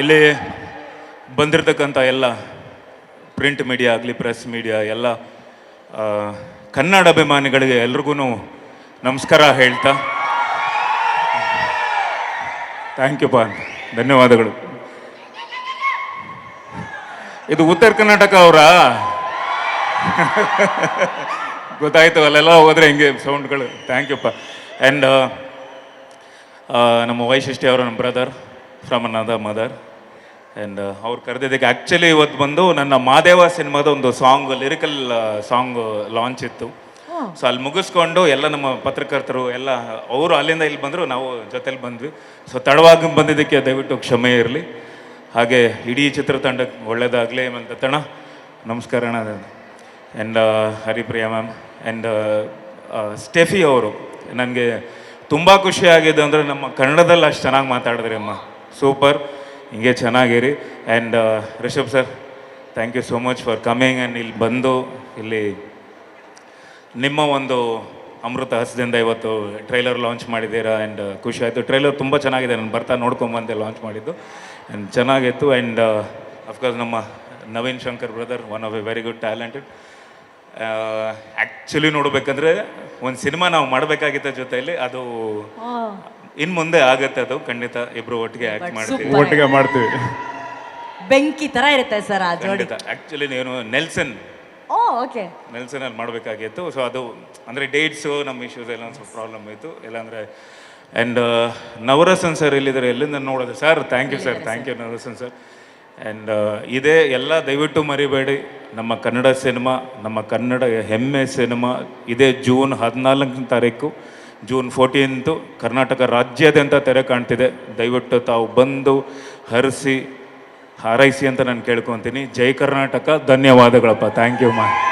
ಇಲ್ಲಿ ಬಂದಿರತಕ್ಕಂಥ ಎಲ್ಲ ಪ್ರಿಂಟ್ ಮೀಡಿಯಾ ಆಗಲಿ ಪ್ರೆಸ್ ಮೀಡಿಯಾ ಎಲ್ಲ ಕನ್ನಡ ಅಭಿಮಾನಿಗಳಿಗೆ ಎಲ್ರಿಗೂ ನಮಸ್ಕಾರ ಹೇಳ್ತಾ. ಥ್ಯಾಂಕ್ ಯು ಪಾ ಧನ್ಯವಾದಗಳು. ಇದು ಉತ್ತರ ಕರ್ನಾಟಕ ಅವರ? ಗೊತ್ತಾಯ್ತು, ಅಲ್ಲೆಲ್ಲ ಹೋದ್ರೆ ಹಿಂಗೆ ಸೌಂಡ್ಗಳು ಥ್ಯಾಂಕ್ ಯು ಪಾ ಆ್ಯಂಡ್ ನಮ್ಮ ವೈಶಿಷ್ಟ್ಯ ಅವರು, ನಮ್ಮ brother from another mother and ಅವ್ರು ಕರೆದಿದ್ದಕ್ಕೆ ಆ್ಯಕ್ಚುಲಿ ಇವತ್ತು ಬಂದು ನನ್ನ ಮಾದೇವ ಸಿನಿಮಾದ ಒಂದು ಸಾಂಗ್ ಲಿರಿಕಲ್ ಸಾಂಗ್ ಲಾಂಚ್ ಇತ್ತು. ಸೊ ಅಲ್ಲಿ ಮುಗಿಸ್ಕೊಂಡು ಎಲ್ಲ ನಮ್ಮ ಪತ್ರಕರ್ತರು ಎಲ್ಲ ಅವರು ಅಲ್ಲಿಂದ ಇಲ್ಲಿ ಬಂದರು ನಾವು ಜೊತೆಲಿ ಬಂದ್ವಿ. ಸೊ ತಡವಾಗಿ ಬಂದಿದ್ದಕ್ಕೆ ದಯವಿಟ್ಟು ಕ್ಷಮೆ ಇರಲಿ. ಹಾಗೆ ಇಡೀ ಚಿತ್ರತಂಡಕ್ಕೆ ಒಳ್ಳೆಯದಾಗಲಿ ಅಂತ ತಣ. ನಮಸ್ಕಾರ ಅಣ್ಣ. And Haripriya ma'am and Steffi ಅವರು ನನಗೆ ತುಂಬ ಖುಷಿಯಾಗಿದೆ ಅಂದರೆ ನಮ್ಮ ಕನ್ನಡದಲ್ಲಿ ಅಷ್ಟು ಚೆನ್ನಾಗಿ ಮಾತಾಡಿದ್ರಿ ಅಮ್ಮ. ಸೂಪರ್ ಹಿಂಗೆ ಚೆನ್ನಾಗಿರಿ. And Rishab sir thank you so much for coming and ಇಲ್ಲಿ ಬಂದು ಇಲ್ಲಿ ನಿಮ್ಮ ಒಂದು ಅಮೃತ ಹಸದಿಂದ ಇವತ್ತು ಟ್ರೈಲರ್ ಲಾಂಚ್ ಮಾಡಿದ್ದೀರಾ ಆ್ಯಂಡ್ ಖುಷಿ ಆಯಿತು. ಟ್ರೈಲರ್ ತುಂಬ ಚೆನ್ನಾಗಿದೆ. ನಾನು ಬರ್ತಾ ನೋಡ್ಕೊಂಬಂದೆ ಲಾಂಚ್ ಮಾಡಿದ್ದು. ಆ್ಯಂಡ್ ಚೆನ್ನಾಗಿತ್ತು. ಆ್ಯಂಡ್ ಅಫ್ಕೋರ್ಸ್ ನಮ್ಮ Naveen Shankar brother one of a very good talented actually ನೋಡಬೇಕಂದ್ರೆ ಒಂದು ಸಿನಿಮಾ ನಾವು ಮಾಡಬೇಕಾಗಿತ್ತ ಜೊತೆಯಲ್ಲಿ. ಅದು ಇನ್ನು ಮುಂದೆ ಆಗುತ್ತೆ ಅದು ಖಂಡಿತ ಇಬ್ರು ಒಟ್ಟಿಗೆ ಆಕ್ಟ್ ಮಾಡ್ತೀವಿ. ಒಟ್ಟಿಗೆ ಮಾಡ್ತೀವಿ. ಬೆಂಕಿ ತರ ಇರುತ್ತೆ ಸರ್ ಆ ಜೋಡಿ. ಖಂಡಿತ. ಆಕ್ಚುಲಿ ನೀನು ನೆಲ್ಸನ್ ಓ ಓಕೆ. ನೆಲ್ಸನಲ್ಲಿ ಮಾಡಬೇಕಾಗಿತ್ತು. ಸೊ ಅದು ಅಂದರೆ ಡೇಟ್ಸು ನಮ್ಮ ಇಶ್ಯೂಸ್ ಎಲ್ಲ ಒಂದು ಸ್ವಲ್ಪ ಪ್ರಾಬ್ಲಮ್ ಇತ್ತು. ಇಲ್ಲಾಂದರೆ ಆ್ಯಂಡ್ ನವರಸನ್ ಸರ್ ಎಲ್ಲಿದ್ದಾರೆ? ಎಲ್ಲಿಂದ ನೋಡೋದು? Sir thank you sir thank you Navarasan sir and ಇದೇ ಎಲ್ಲ ದಯವಿಟ್ಟು ಮರಿಬೇಡಿ. ನಮ್ಮ ಕನ್ನಡ ಸಿನಿಮಾ ನಮ್ಮ ಕನ್ನಡ ಹೆಮ್ಮೆ ಸಿನಿಮಾ ಇದೇ ಜೂನ್ ಹದಿನಾಲ್ಕನೇ ತಾರೀಕು. ಜೂನ್ ಫೋರ್ಟೀನ್ತು ಕರ್ನಾಟಕ ರಾಜ್ಯಾದ್ಯಂತ ತೆರೆ ಕಾಣ್ತಿದೆ. ದಯವಿಟ್ಟು ತಾವು ಬಂದು ಹರಿಸಿ ಹಾರೈಸಿ ಅಂತ ನಾನು ಕೇಳ್ಕೊತೀನಿ. ಜೈ ಕರ್ನಾಟಕ, ಧನ್ಯವಾದಗಳಪ್ಪ. ಥ್ಯಾಂಕ್ ಯು ಮಾ.